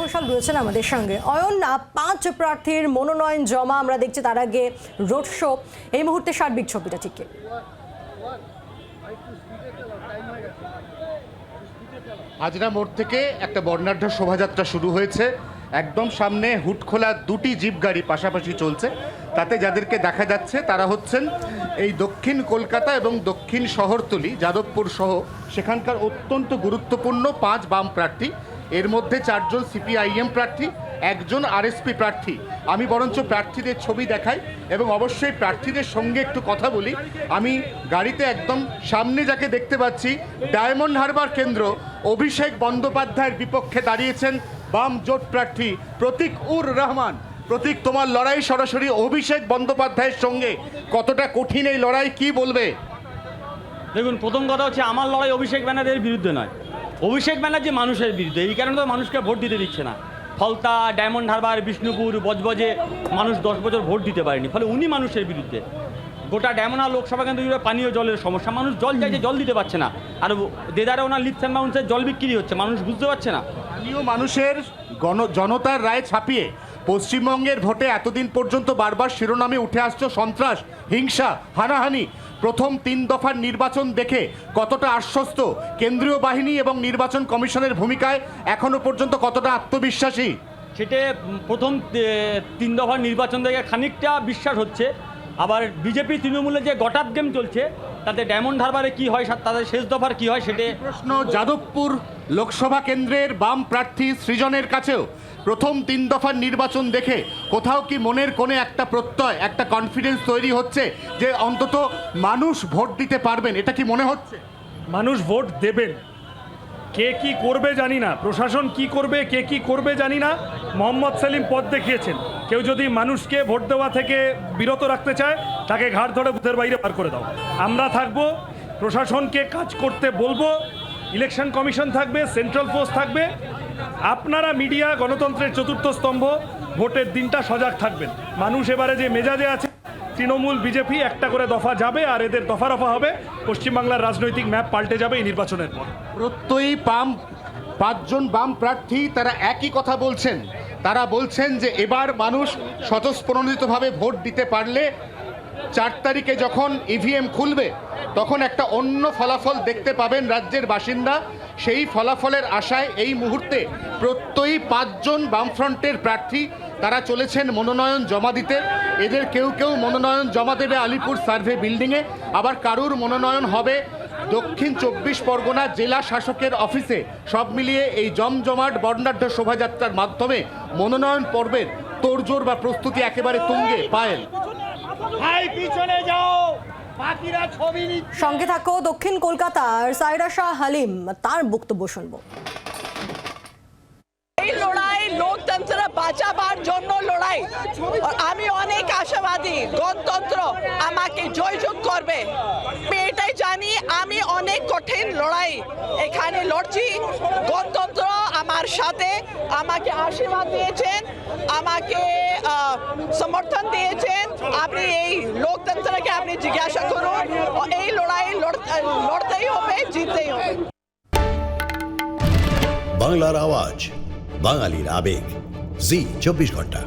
ঘোষাল রয়েছেন আমাদের সঙ্গে। অয়ন পাঁচ প্রার্থীর মনোনয়ন জমা। আমরা দেখছি তার আগে রোড শো। এই মুহূর্তে সার্বিক ছবিটা ঠিক আজরা মোড় থেকে একটা বর্ণাঢ্য শোভাযাত্রা শুরু হয়েছে। একদম সামনে হুটখোলা দুটি জিপ গাড়ি পাশাপাশি চলছে। তাতে যাদেরকে দেখা যাচ্ছে তারা হচ্ছেন এই দক্ষিণ কলকাতা এবং দক্ষিণ শহরতলি, যাদবপুর সহ। সেখানকার অত্যন্ত গুরুত্বপূর্ণ পাঁচ বাম প্রার্থী। এর মধ্যে চারজন সিপিআইএম প্রার্থী, একজন আরএসপি প্রার্থী। আমি বরঞ্চ প্রার্থীদের ছবি দেখাই এবং অবশ্যই প্রার্থীদের সঙ্গে একটু কথা বলি। আমি গাড়িতে একদম সামনে যাকে দেখতে পাচ্ছি, ডায়মন্ড হারবার কেন্দ্র, অভিষেক বন্দ্যোপাধ্যায়ের বিপক্ষে দাঁড়িয়েছেন বাম জোট প্রার্থী প্রতীক উর রহমান। প্রতীক, তোমার লড়াই সরাসরি অভিষেক বন্দ্যোপাধ্যায়ের সঙ্গে। কতটা কঠিন এই লড়াই, কি বলবে? দেখুন, প্রথম কথা হচ্ছে, আমার লড়াই অভিষেক ব্যানার্জির বিরুদ্ধে নয়। অভিষেক ব্যানার্জি মানুষের বিরুদ্ধে, এই কারণে তো মানুষকে ভোট দিতে দিচ্ছে না। ফলতা, ডায়মন্ড হারবার, বিষ্ণুপুর, বজবজে মানুষ দশ বছর ভোট দিতে পারেনি, ফলে উনি মানুষের বিরুদ্ধে। গোটা হারবার লোকসভা কেন্দ্র জুড়ে পানীয় জলের সমস্যা, মানুষ জল চাইছে, জল দিতে পারছে না। আর দেদারে ওনার লিপস অ্যান্ড মাউন্সের জল বিক্রি হচ্ছে, মানুষ বুঝতে পারছে না। স্থানীয় মানুষের গণ জনতার রায় ছাপিয়ে পশ্চিমবঙ্গের ভোটে এতদিন পর্যন্ত বারবার শিরোনামে উঠে আসছে সন্ত্রাস, হিংসা, হানাহানি। প্রথম তিন দফার নির্বাচন দেখে কতটা আশ্বস্ত কেন্দ্রীয় বাহিনী এবং নির্বাচন কমিশনের ভূমিকায় এখনও পর্যন্ত কতটা আত্মবিশ্বাসী? সেটা প্রথম তিন দফার নির্বাচন দেখে খানিকটা বিশ্বাস হচ্ছে। আবার বিজেপি তৃণমূলের যে গটাপ গেম চলছে তাতে ডায়মন্ড হারবারে কি হয় তাদের শেষ দফার কি হয় সেটা প্রশ্ন যাদবপুর লোকসভা কেন্দ্রের বাম প্রার্থী সৃজনের কাছেও প্রথম তিন দফার নির্বাচন দেখে কোথাও কি মনের কোণে একটা প্রত্যয় একটা কনফিডেন্স তৈরি হচ্ছে যে অন্তত মানুষ ভোট দিতে পারবেন এটা কি মনে হচ্ছে? মানুষ ভোট দেবেন। কে কি করবে জানি না। প্রশাসন কি করবে, কে কি করবে জানি না। মোহাম্মদ সেলিম পথ দেখিয়েছেন। কেউ যদি মানুষকে ভোট দেওয়া থেকে বিরত রাখতে চায়, তাকে ঘাট ধরে বুথের বাইরে পার করে দাও। আমরা থাকব, প্রশাসনকে কাজ করতে বলব, ইলেকশন কমিশন থাকবে, সেন্ট্রাল ফোর্স থাকবে। আপনারা মিডিয়া, গণতন্ত্রের চতুর্থ স্তম্ভ, ভোটের দিনটা সজাগ থাকবেন। মানুষ এবারে যে মেজাজে আছে তৃণমূল, বিজেপি একটা করে দফা যাবে আর এদের দফা রফা হবে। পশ্চিমবাংলার রাজনৈতিক ম্যাপ পাল্টে যাবে এই নির্বাচনের পর। প্রত্যয়ী পাম পাঁচজন বাম প্রার্থী তারা একই কথা বলছেন। তারা বলছেন যে এবার মানুষ স্বতঃস্ফূর্ণিতভাবে ভোট দিতে পারলে চার তারিখে যখন ইভিএম খুলবে, তখন একটা অন্য ফলাফল দেখতে পাবেন রাজ্যের বাসিন্দা। সেই ফলাফলের আশায় এই মুহূর্তে প্রত্যয়ী পাঁচজন বামফ্রন্টের প্রার্থী তারা চলেছেন মনোনয়ন জমা দিতে। এদের কেউ কেউ মনোনয়ন জমা দেবে আলিপুর সার্ভে বিল্ডিংয়ে। আবার কারুর মনোনয়ন হবে দক্ষিণ চব্বিশ পরগনা জেলা শাসকের অফিসে। সব মিলিয়ে এই জমজমাট বর্ণাঢ্য শোভাযাত্রার মাধ্যমে মনোনয়ন পর্বের তোড়জোড় বা প্রস্তুতি একেবারে তুঙ্গে পায়েল। সঙ্গে থাকো দক্ষিণ কলকাতার সাইরা শাহ হালিম তার বক্তব্য শুনব এই লড়াই লোকতন্ত্র বাঁচাবার আর আমি অনেক আশাবাদী। গণতন্ত্র আমাকে জয়যুগ করবে। এটাই জানি, আমি অনেক কঠিন লড়াই এখানে লড়ছি। গণতন্ত্র আমার সাথে আমাকে আশীর্বাদ দিয়েছেন, আমাকে সমর্থন দিয়েছেন। আপনি এই লোকতন্ত্রকে আপনি জিজ্ঞাসা করুন, এই লড়াই লড়- লড়তেই হবে, জিততেই হবে। বাংলার আওয়াজ, বাঙালির আবেগ। জি, চব্বিশ ঘণ্টা।